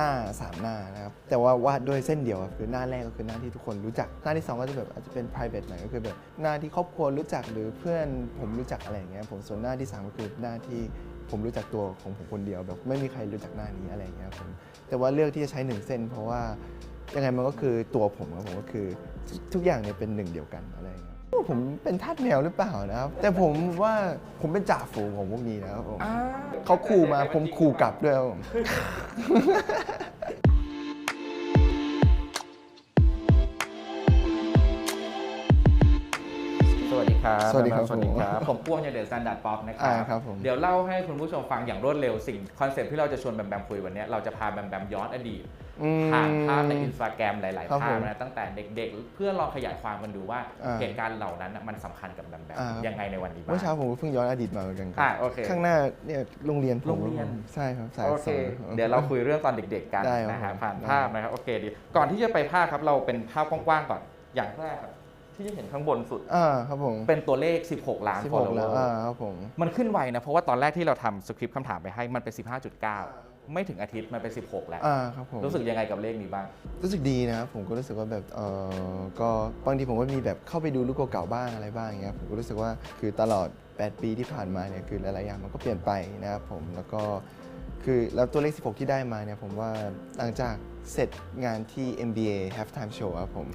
น้าสามหน้านะครับ แต่ว่าวาดด้วยเส้นเดียวคือหน้าแรกก็คือหน้าที่ทุกคนรู้จัก หน้าที่สองก็จะแบบอาจจะเป็น private หน่อยก็คือแบบหน้าที่ครอบครัวรู้จักหรือเพื่อนผมรู้จักอะไรอย่างเงี้ยผมส่วนหน้าที่สามก็คือหน้าที่ผมรู้จักตัวของผมคนเดียวแบบไม่มีใครรู้จักหน้านี้อะไรอย่างเงี้ยผมแต่ว่าเลือกที่จะใช้หนึ่งเส้น เพราะว่ายังไงมันก็คือตัวผมครับผมก็คือทุกอย่างเนี่ยเป็นหนึ่งเดียวกันอะไรอย่างเงี้ย ผมเป็นทาสแมวหรือเปล่านะครับ แต่ผมว่าผมเป็นจ่าฝูงของพวกนี้นะครับผมเขาขู่มาผมขู่กลับด้วยครับผม ครับสวัสดีครับสวัสดีครับ ผมผมป้วงจากเดอะสแตนดาร์ดป๊อปนะครัอ่าครับผมเดี๋ยวเล่าให้คุณผู้ชมฟังอย่างรวดเร็วสิ่งคอนเซ็ปต์ที่เราจะชวนแบมแบมคุยวันนี้เราจะพาแบมแบมย้อนอดีตอืมผ่านภาพในอินสตาแกรมหลายครับๆภาพผมนะตั้งแต่เด็ก ๆ เพื่อลองขยายความกันดูว่าอ่าเหตุการณ์เหล่านั้นน่ะมันสำคัญกับแบมแบมอ่าครับยังไงในวันนี้บ้างเมื่อเช้าผมก็เพิ่งย้อนอดีตมาเหมือนกันครัอ่าโอเคข้างหน้าเนี่ยโรงเรียนผมโรงเรียนใช่ครับสายโอเคสองเดี๋ยวเราคุยเรื่องตอนเด็ก ๆ กันได้ครับนะฮะผมผ่านได้ภาพนะครับโอเคดีก่อนที่จะไปภาพครับเราเป็นภาพกว้าง ๆ ก่อนอย่างแรกครับ ที่จะเห็นข้างบนสุด อ่าครับผมเป็นตัวเลข 16 ล้าน สิบหกแล้ว follower อ่าครับผม มันขึ้นไวนะ เพราะว่าตอนแรกที่เราทำสคริปต์คำถามไปให้มันเป็น 15.9 ไม่ถึงอาทิตย์มันเป็น 16 แล้ว อ่าครับผม รู้สึกยังไงกับเลขนี้บ้าง รู้สึกดีนะครับผมก็รู้สึกว่าแบบเออก็บางทีผมก็มีแบบเข้าไปดูรูปเก่าๆบ้างอะไรบ้างอย่างเงี้ยผมก็รู้สึกว่าคือตลอด 8 ปีที่ผ่านมาเนี่ยคือหลายๆอย่างมันก็เปลี่ยนไปนะครับผมแล้วก็ คือแล้วตัวเลข 16 ที่ได้มาเนี่ยผมว่าหลังจากเสร็จงานที่ MBA halftime show ครับผม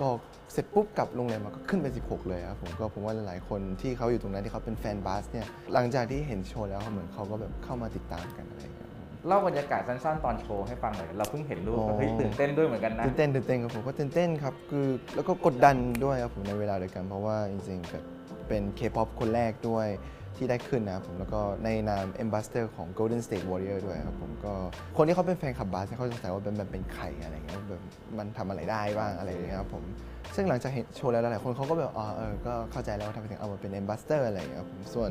ก็เสร็จปุ๊บกลับโรงแรมมาก็ขึ้นเป็น 16 เลยครับผมก็ผมว่าหลายๆคนที่เขาอยู่ตรงนั้นที่เขาเป็นแฟนบาสเนี่ยหลังจากที่เห็นโชว์แล้วเหมือนเขาก็แบบเข้ามาติดตามกันอะไรอย่างเงี้ยครับผมเล่าบรรยากาศสั้นๆตอนโชว์ให้ฟังหน่อยเราเพิ่งเห็นรูปอ๋อเฮ้ยตื่นเต้นด้วยเหมือนกันนะตื่นเต้นตื่นเต้นครับผมก็ตื่นเต้นครับคือแล้วก็กดดันด้วยครับผมในเวลาเดียวกันเพราะว่าจริงๆแบบเป็นเคป๊อปคนแรกด้วย ที่ได้ขึ้นนะครับผมแล้วก็ในนาม Ambassador ของ Golden State Warrior ด้วยครับผมก็คนที่เขาเป็นแฟนคลับบาสเนี่ยเขาจะสงสัยว่าแบบเป็นใครอะไรเงี้ยแบบมันทำอะไรได้บ้างอะไรอย่างเงี้ยครับผมซึ่งหลังจากเห็นโชว์แล้วหลายๆคนเขาก็แบบอ๋อเออก็เข้าใจแล้วว่าทำไมถึงเอามาเป็น Ambassador อะไรอย่างเงี้ยครับผมส่วน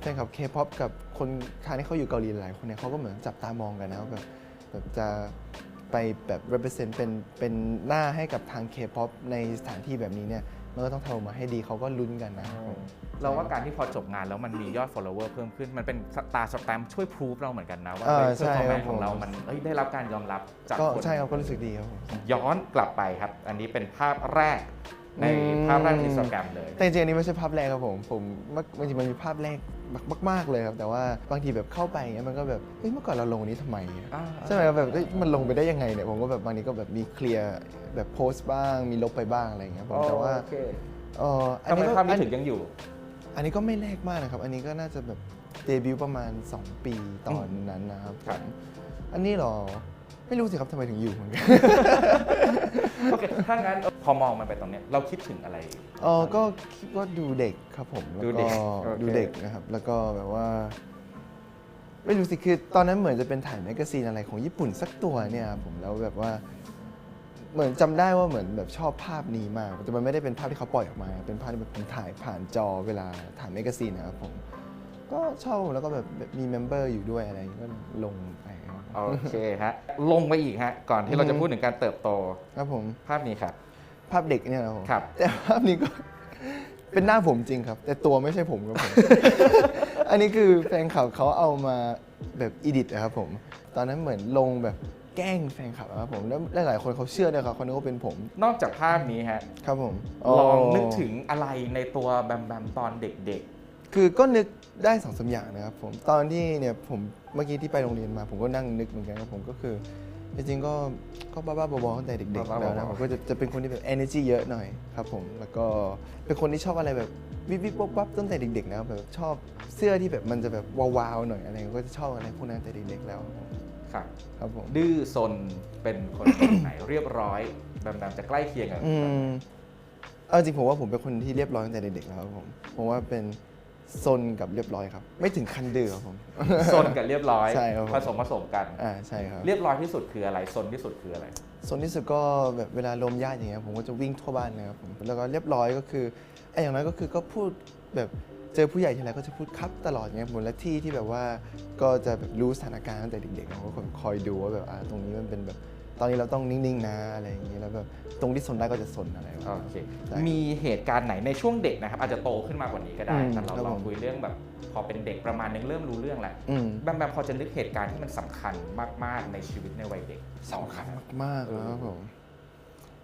แฟนคลับเคป๊อปกับคนทางที่เขาอยู่เกาหลีหลายคนเนี่ยเขาก็เหมือนจับตามองกันนะแบบแบบจะ ไปแบบ represent เป็นเป็นหน้าให้กับทาง K-pop ในสถานที่แบบนี้เนี่ยมันก็ต้องทำออกมาให้ดีเขาก็ลุ้นกันนะเราว่าการที่พอจบงานแล้วมันมียอด follower เพิ่มขึ้น มันเป็นตาสแตมป์ช่วยพรูฟเราเหมือนกันนะ ว่าเออเฮ้ยใช่เพอร์ฟอร์แมนครับของเราผมมันเอ้ยได้รับการยอมรับจากก็คนใช่ครับก็รู้สึกดีครับผม ย้อนกลับไปครับ อันนี้เป็นภาพแรกในอืม ภาพแรกในอินสตาแกรมเลย แต่จริงๆอันนี้ไม่ใช่ภาพแรกครับผมผมบางทีมันมีภาพแรก มากๆเลยครับ แต่ว่าบางทีแบบเข้าไปอย่างเงี้ยมันก็แบบเฮ้ยเมื่อก่อนเราลงอันนี้ทำไมอะอ่า ใช่ไหมครับแบบเฮ้ยมันลงไปได้ยังไงเนี่ยผมก็แบบบางทีก็แบบมีเคลียร์แบบโพสต์บ้าง มีลบไปบ้างอะไรอย่างเงี้ยผมแต่ว่าโอเคเอออันทำไมนี้ก็ภาพนี้ถึงยังอยู่ อันนี้ก็ไม่แรกมากนะครับ อันนี้ก็น่าจะแบบเดบิวต์ประมาณ 2 ปีตอนนั้นนะครับครับ ผมอันนี้เหรอไม่รู้สิครับทำไมถึงอยู่เหมือนกัน โอเคถ้างั้นพอมองมันไปตรงเนี้ยเราคิดถึงอะไร เออก็คิดว่าดูเด็กครับผมแล้วดูเด็ก็กโอเค ดูเด็กนะครับ แล้วก็แบบว่า ไม่รู้สิคือตอนนั้นเหมือนจะเป็นถ่ายแมกกาซีนอะไรของญี่ปุ่นสักตัวเนี่ยครับผมแล้วแบบว่า เหมือนจำได้ว่าเหมือนแบบชอบภาพนี้มากแต่มันไม่ได้เป็นภาพที่เขาปล่อยออกมา เป็นภาพที่แบบผมถ่ายผ่านจอเวลาถ่ายแมกกาซีนนะครับผม ก็ชอบแล้วก็แบบมีเมมเบอร์อยู่ด้วยอะไรอย่างเงี้ยก็ลงไปครับ โอเคฮะลงไปอีกฮะก่อนที่เราจะพูดถึงการเติบโตครับผมภาพนี้ครับ ภาพเด็กเนี่ยนะครับผมครับแต่ภาพนี้ก็เป็นหน้าผมจริงครับ แต่ตัวไม่ใช่ผมครับผมอันนี้คือแฟนคลับเขาเอามาแบบอีดิทนะครับผม ตอนนั้นเหมือนลงแบบแกล้งแฟนคลับครับผมแล้วหลายๆคนเขาเชื่อด้วยครับเขาคิดว่าเป็นผม นอกจากภาพนี้ฮะครับผมลองนึกถึงอะไรในตัวแบมแบมตอนเด็ก คือก็นึกได้สองสามอย่างนะครับผมตอนที่เนี่ยผมเมื่อกี้ที่ไปโรงเรียนมา ผมก็นั่งนึกเหมือนกันครับผมก็คือจริงๆก็ก็บ้าๆบอๆตั้งแต่เด็กๆบ้าๆแล้วนะบอๆ ผมก็จะจะเป็นคนที่แบบ energy เยอะหน่อยครับผมแล้วก็เป็นคนที่ชอบอะไรแบบวิบวิบวับวับตั้งแต่เด็กๆนะครับแบบชอบเสื้อที่แบบมันจะแบบวาวๆหน่อยอะไรก็จะชอบอะไรพวกนั้นแต่เด็กๆแล้วๆครับ ครับผมดื้อซนเป็นคนแบบไหน เรียบร้อยแบมแบมจะใกล้เคียงกับอืมเอาจริงผมว่าผมเป็นคนที่เรียบร้อยตั้งแต่เด็กๆแล้วครับผมผมว่าเป็น ซนกับเรียบร้อยครับ ไม่ถึงคันดื้อครับผม ซนกับเรียบร้อยใช่ครับผม ผสมผสมกัน อ่าใช่ครับเรียบร้อยที่สุดคืออะไรซนที่สุดคืออะไรโซนที่สุดก็แบบเวลาลมญาติอย่างเงี้ยผมก็จะวิ่งทั่วบ้านเลยครับผมแล้วก็เรียบร้อยก็คือไอ้อย่างน้อยก็คือก็พูดแบบเจอผู้ใหญ่ทีไรก็จะพูดครับตลอดเงี้ยผมและที่ที่แบบว่าก็จะแบบรู้สถานการณ์ตั้งแต่เด็กๆเราก็คอยดูว่าแบบอ่าตรงนี้มันเป็นแบบ ตอนนี้เราต้องนิ่งๆนะอะไรอย่างเงี้ยแล้วแบบตรงที่สนได้ก็จะสนอะไรแบบโอนี้เคได้มีเหตุการณ์ไหนในช่วงเด็กนะครับ อาจจะโตขึ้นมากกว่านี้ก็ได้อืมแต่เราครับลองผม คุยเรื่องแบบ พอเป็นเด็กประมาณนึงเริ่มรู้เรื่องแหละอืมแบมแบมพอจะนึกเหตุการณ์ที่มันสำคัญมาก ๆ ในชีวิตในวัยเด็กสำคัญ มากๆแล้วครับผม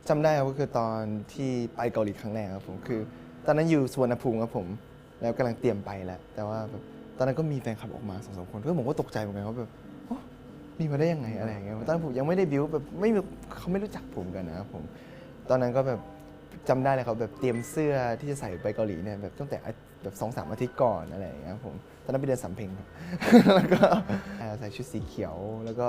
จำได้ครับก็คือตอนที่ไปเกาหลีครั้งแรกครับผมคือ ตอนนั้นอยู่สวนภูมิครับผม แล้วกำลังเตรียมไปแล้ว แต่ว่าแบบตอนนั้นก็มีแฟนคลับออกมาสองสามคนก็ผมก็ตกใจเหมือนกันว่าแบบโอ้ มีมาได้ยังไงอะไรอย่างเงี้ยตอนนั้นผมยังไม่ได้บิวแบบไม่มีเขาไม่รู้จักผมกันนะครับผม ตอนนั้นก็แบบจำได้เลยครับแบบเตรียมเสื้อที่จะใส่ไปเกาหลีเนี่ยแบบตั้งแต่แบบสองสามอาทิตย์ก่อนอะไรอย่างเงี้ยครับผมตอนนั้นไปเดินสำเพ็งครับ แล้วก็ใส่ชุดสีเขียวแล้วก็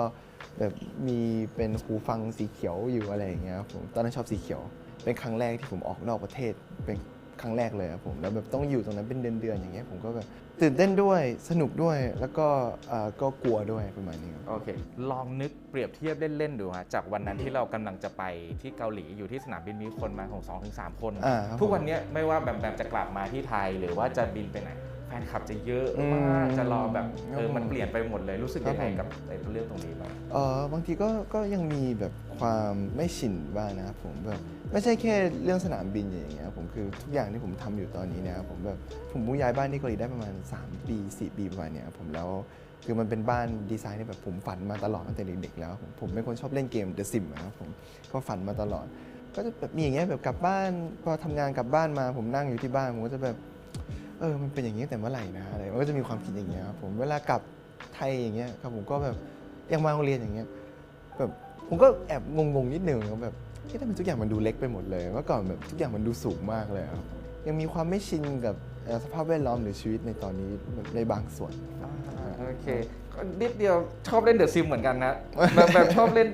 แบบมีเป็นหูฟังสีเขียวอยู่อะไรอย่างเงี้ยครับผมตอนนั้นชอบสีเขียว เป็นครั้งแรกที่ผมออกนอกประเทศเป็น รั้งแรกเลยครับผมแล้วแบบต้องอยู่ตรงนั้นเป็นเดือนๆอย่างเงี้ยผมก็แบบตื่นเต้นด้วยสนุกด้วยแล้วก็อ่าก็กลัวด้วยประมาณนี้ครับ โอเค ลองนึกเปรียบเทียบเล่น ๆ ดูฮะ จากวันนั้นที่เรากำลังจะไปที่เกาหลีอยู่ที่สนามบินมีคนมาของ2อถึงสคน อ่าครับทุกวันเนี้ยไม่ว่าแบมแบมจะกลับมาที่ไทย หรือว่าจะบินไปไหน แฟนคลับจะเยอะมากอืมจะรอแบบเออครับผมมันเปลี่ยนไปหมดเลยรู้สึกยังไงครับผมกับไอ้เรื่องตรงนี้บ้าง เออบางทีก็ก็ยังมีแบบความไม่ชินบ้างนะครับผมแบบ ไม่ใช่แค่เรื่องสนามบินอย่างเงี้ยผมคือทุกอย่างที่ผมทำอยู่ตอนนี้เนะครับผมแบบผมเพิ่งย้ายบ้านที่เกาหลีได้ประมาณ 3 ปี 4 ปีประมาณเนี้ยผมแล้วคือมันเป็นบ้านดีไซน์ที่แบบผมฝันมาตลอดตั้งแต่เด็กๆแล้วผมผมเป็นคนชอบเล่นเกม The Sims นะครับผมก็ฝันมาตลอด ก็จะแบบมีอย่างเงี้ยแบบกลับบ้านพอทำงานกลับบ้านมา ผมนั่งอยู่ที่บ้านผมก็จะแบบเออมันเป็นอย่างนี้ตั้งแต่เมื่อไหร่นะอะไรมันก็จะมีความคิดอย่างเงี้ยครับผมเวลากลับไทยอย่างเงี้ยครับผมก็แบบยังมาโรงเรียนอย่างเงี้ยแบบผมก็แอบงงๆนิดหนึ่งแบบ เฮ้ยทำไมทุกอย่างมันดูเล็กไปหมดเลย เมื่อก่อนแบบทุกอย่างมันดูสูงมากเลยครับยังมีความไม่ชินกับเอ่อสภาพแวดล้อมหรือชีวิตในตอนนี้ในบางส่วน โอเคก็นิดเดียวชอบเล่นเดอะซิมเหมือนกันนะแบบแบบชอบเล่น